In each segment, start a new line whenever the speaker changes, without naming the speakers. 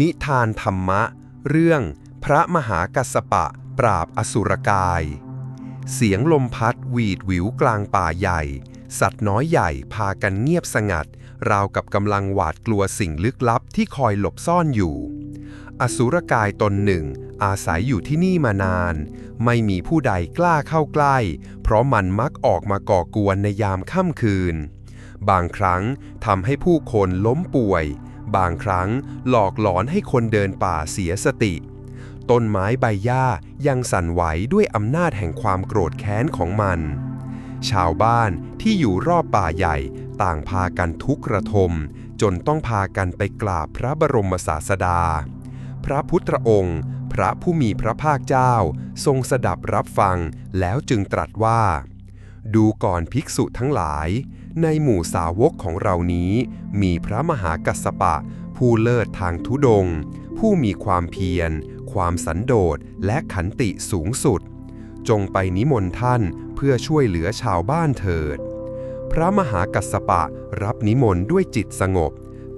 นิทานธรรมะ เรื่อง พระมหากัสสปะ ปราบอสุรกาย เสียงลมพัดหวีดหวิวกลางป่าใหญ่ สัตว์น้อยใหญ่พากันเงียบสงัด ราวกับกำลังหวาดกลัวสิ่งลึกลับที่คอยหลบซ่อนอยู่ อสุรกายตนหนึ่ง อาศัยอยู่ที่นี่มานาน ไม่มีผู้ใดกล้าเข้าใกล้ เพราะมันมักออกมาก่อกวนในยามค่ำคืนบางครั้งทำให้ผู้คนล้มป่วย บางครั้งหลอกหลอนให้คนเดินป่าเสียสติ ต้นไม้ใบหญ้ายังสั่นไหวด้วยอำนาจแห่งความโกรธแค้นของมัน ชาวบ้านที่อยู่รอบป่าใหญ่ต่างพากันทุกข์ระทม จนต้องพากันไปกราบพระบรมศาสดา พระพุทธองค์ พระผู้มีพระภาคเจ้า ทรงสดับรับฟังแล้วจึงตรัสว่า ดูก่อนภิกษุทั้งหลาย ในหมู่สาวกของเรานี้ มีพระมหากัสสปะ ผู้เลิศทางทุดง ผู้มีความเพียร ความสันโดษและขันติสูงสุด จงไปนิมนต์ท่านเพื่อช่วยเหลือชาวบ้านเถิด พระมหากัสสปะรับนิมนต์ด้วยจิตสงบ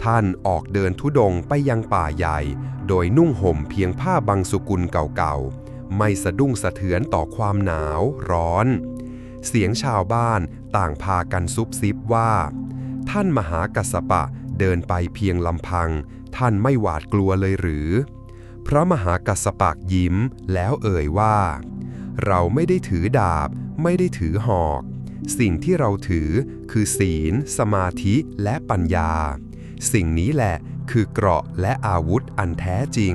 ท่านออกเดินทุดงไปยังป่าใหญ่ โดยนุ่งห่มเพียงผ้าบางสุกุลเก่าๆ ไม่สะดุ้งสะเทือนต่อความหนาวร้อน เสียงชาวบ้านต่างพากันซุบซิบว่า ท่านมหากัสปะเดินไปเพียงลำพัง ท่านไม่หวาดกลัวเลยหรือ พระมหากัสปะยิ้มแล้วเอ่ยว่า เราไม่ได้ถือดาบ ไม่ได้ถือหอก สิ่งที่เราถือคือศีล สมาธิและปัญญา สิ่งนี้แหละคือเกราะและอาวุธอันแท้จริง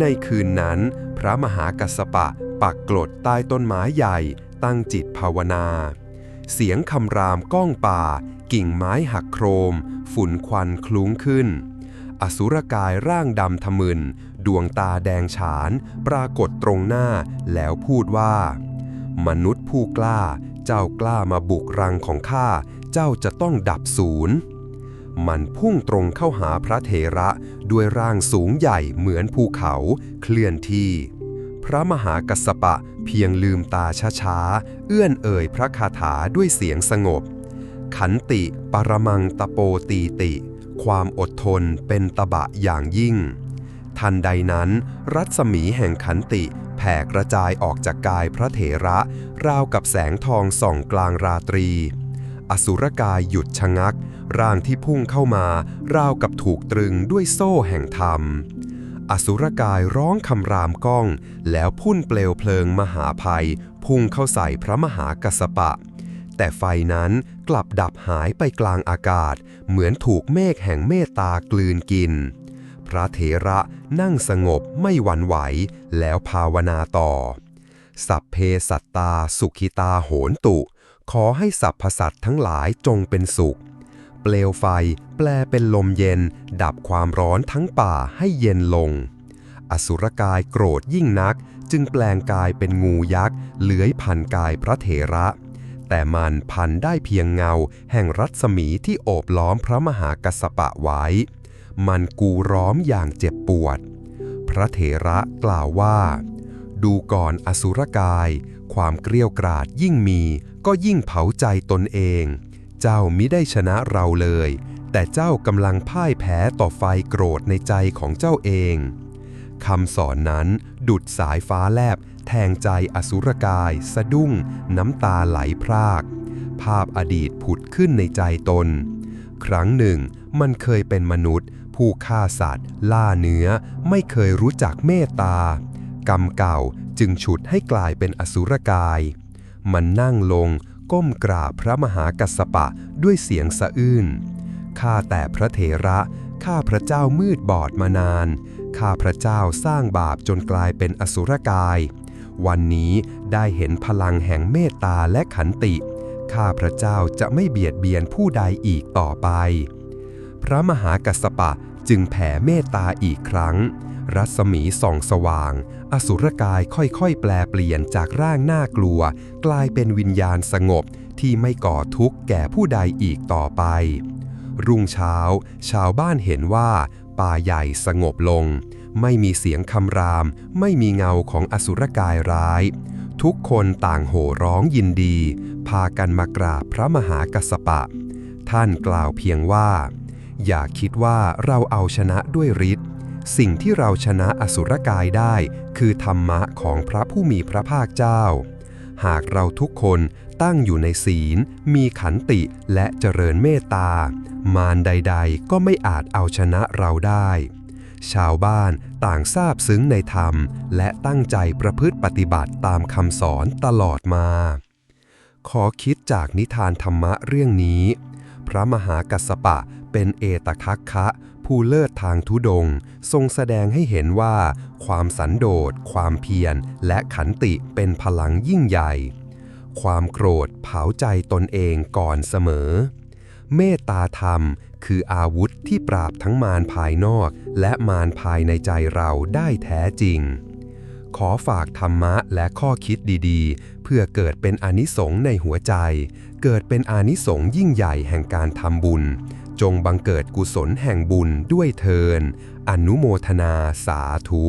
ในคืนนั้น พระมหากัสปะปักกลดใต้ต้นไม้ใหญ่ ตั้งจิตภาวนา เสียงคำรามก้องป่า กิ่งไม้หักโครม ฝุ่นควันคลุ้งขึ้น อสุรกายร่างดำทะมึน ดวงตาแดงฉาน ปรากฏตรงหน้าแล้วพูดว่า มนุษย์ผู้กล้า เจ้ากล้ามาบุกรังของข้า เจ้าจะต้องดับศูนย์มันพุ่งตรงเข้าหาพระเถระด้วยร่างสูงใหญ่เหมือนภูเขาเคลื่อนที่ พระมหากัสปะเพียงลืมตาช้าๆ เอื้อนเอ่ยพระคาถาด้วยเสียงสงบ ขันติปรมังตะโปตีติ ความอดทนเป็นตบะอย่างยิ่ง ทันใดนั้น รัศมีแห่งขันติแผ่กระจายออกจากกายพระเถระ ราวกับแสงทองส่องกลางราตรี อสุรกายหยุดชะงัก ร่างที่พุ่งเข้ามา ราวกับถูกตรึงด้วยโซ่แห่งธรรม อสุรกายร้องคำรามก้อง แล้วพุ่นเปลวเพลิงมหาภัย พุ่งเข้าใส่พระมหากัสสปะ แต่ไฟนั้นกลับดับหายไปกลางอากาศ เหมือนถูกเมฆแห่งเมตตากลืนกิน พระเถระนั่งสงบไม่หวั่นไหว แล้วภาวนาต่อ สัพเพสัตตาสุขิตาโหนตุ ขอให้สรรพสัตว์ทั้งหลายจงเป็นสุข เปลวไฟ แปลเป็นลมเย็น ดับความร้อนทั้งป่าให้เย็นลง อสุรกายโกรธยิ่งนัก จึงแปลงกายเป็นงูยักษ์เลื้อยพันกายพระเถระ แต่มันพันได้เพียงเงา แห่งรัศมีที่โอบล้อมพระมหากัสสปะไว้ มันกูร้อมอย่างเจ็บปวด พระเถระกล่าวว่า ดูก่อนอสุรกาย ความเกลียวกราดยิ่งมี ก็ยิ่งเผาใจตนเอง เจ้ามิได้ชนะเราเลย แต่เจ้ากำลังพ่ายแพ้ต่อไฟโกรธในใจของเจ้าเองคำสอนนั้นดุดสายฟ้าแลบ แทงใจอสุรกาย สะดุ้ง น้ำตาไหลพราก ภาพอดีตผุดขึ้นในใจตน ครั้งหนึ่ง มันเคยเป็นมนุษย์ ผู้ฆ่าสัตว์ ล่าเนื้อ ไม่เคยรู้จักเมตตา กรรมเก่าจึงฉุดให้กลายเป็นอสุรกาย มันนั่งลง ก้มกราบพระมหากัสสปะด้วยเสียงสะอื้น ข้าแต่พระเถระ ข้าพระเจ้ามืดบอดมานาน ข้าพระเจ้าสร้างบาปจนกลายเป็นอสุรกาย วันนี้ได้เห็นพลังแห่งเมตตาและขันติ ข้าพระเจ้าจะไม่เบียดเบียนผู้ใดอีกต่อไป พระมหากัสสปะจึงแผ่เมตตาอีกครั้ง รัศมีส่องสว่าง อสุรกายค่อยๆ แปลเปลี่ยนจากร่างน่ากลัว กลายเป็นวิญญาณสงบที่ไม่ก่อทุกข์แก่ผู้ใดอีกต่อไป รุ่งเช้า ชาวบ้านเห็นว่า ป่าใหญ่สงบลง ไม่มีเสียงคำราม ไม่มีเงาของอสุรกายร้าย ทุกคนต่างโห่ร้องยินดี พากันมากราบพระมหากัสปะ ท่านกล่าวเพียงว่า อย่าคิดว่าเราเอาชนะด้วยฤทธิ์ สิ่งที่เราชนะอสุรกายได้ คือธรรมะของพระผู้มีพระภาคเจ้า หากเราทุกคนตั้งอยู่ในศีล มีขันติและเจริญเมตตา มารใด ๆ ก็ไม่อาจเอาชนะเราได้ ชาวบ้านต่างทราบซึ้งในธรรม และตั้งใจประพฤติปฏิบัติตามคำสอนตลอดมา ขอคิดจากนิทานธรรมะเรื่องนี้ พระมหากัสสปะ เป็นเอตคัคคะผู้เลิศทางทุดง ทรงแสดงให้เห็นว่า ความสันโดษ ความเพียร และขันติเป็นพลังยิ่งใหญ่ ความโกรธเผาใจตนเองก่อนเสมอ เมตตาธรรมคืออาวุธที่ปราบทั้งมารภายนอก และมารภายในใจเราได้แท้จริง ขอฝากธรรมะและข้อคิดดีๆ เพื่อเกิดเป็นอนิสงส์ในหัวใจ เกิดเป็นอนิสงส์ยิ่งใหญ่แห่งการทำบุญ จงบังเกิดกุศลแห่งบุญด้วยเทิน อนุโมทนาสาธุ